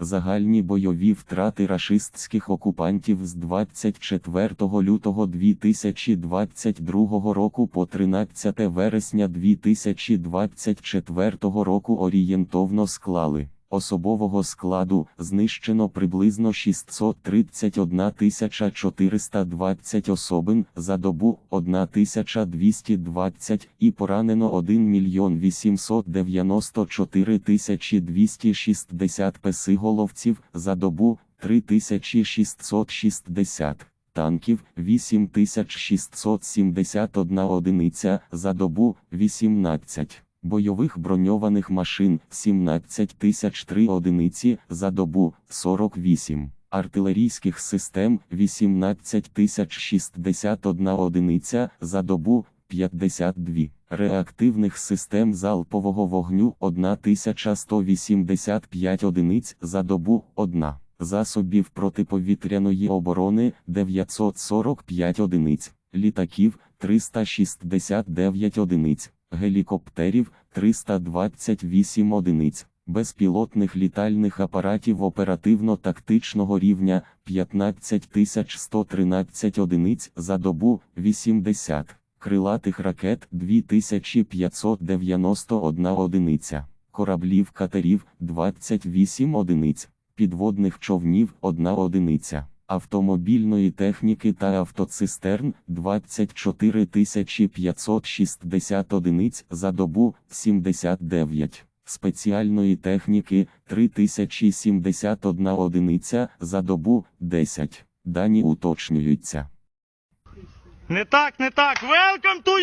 Загальні бойові втрати рашистських окупантів з 24 лютого 2022 року по 13 вересня 2024 року орієнтовно склали. Особового складу знищено приблизно 631 420 особин за добу 1220 і поранено 1 мільйон 894 260 песиголовців за добу 3660 танків 8671 одиниця за добу 18 бойових броньованих машин 17003 одиниці за добу 48, артилерійських систем 18061 одиниця за добу 52, реактивних систем залпового вогню 1185 одиниць за добу 1. Засобів протиповітряної оборони 945 одиниць, літаків 369 одиниць, гелікоптерів 328 одиниць, безпілотних літальних апаратів оперативно-тактичного рівня 15113 одиниць за добу 80, крилатих ракет 2591 одиниця, кораблів катерів 28 одиниць, підводних човнів 1 одиниця автомобільної техніки та автоцистерн 24 560 одиниць за добу 79, спеціальної техніки 3071 одиниця за добу 10. Дані уточнюються. Не так, не так. Welcome to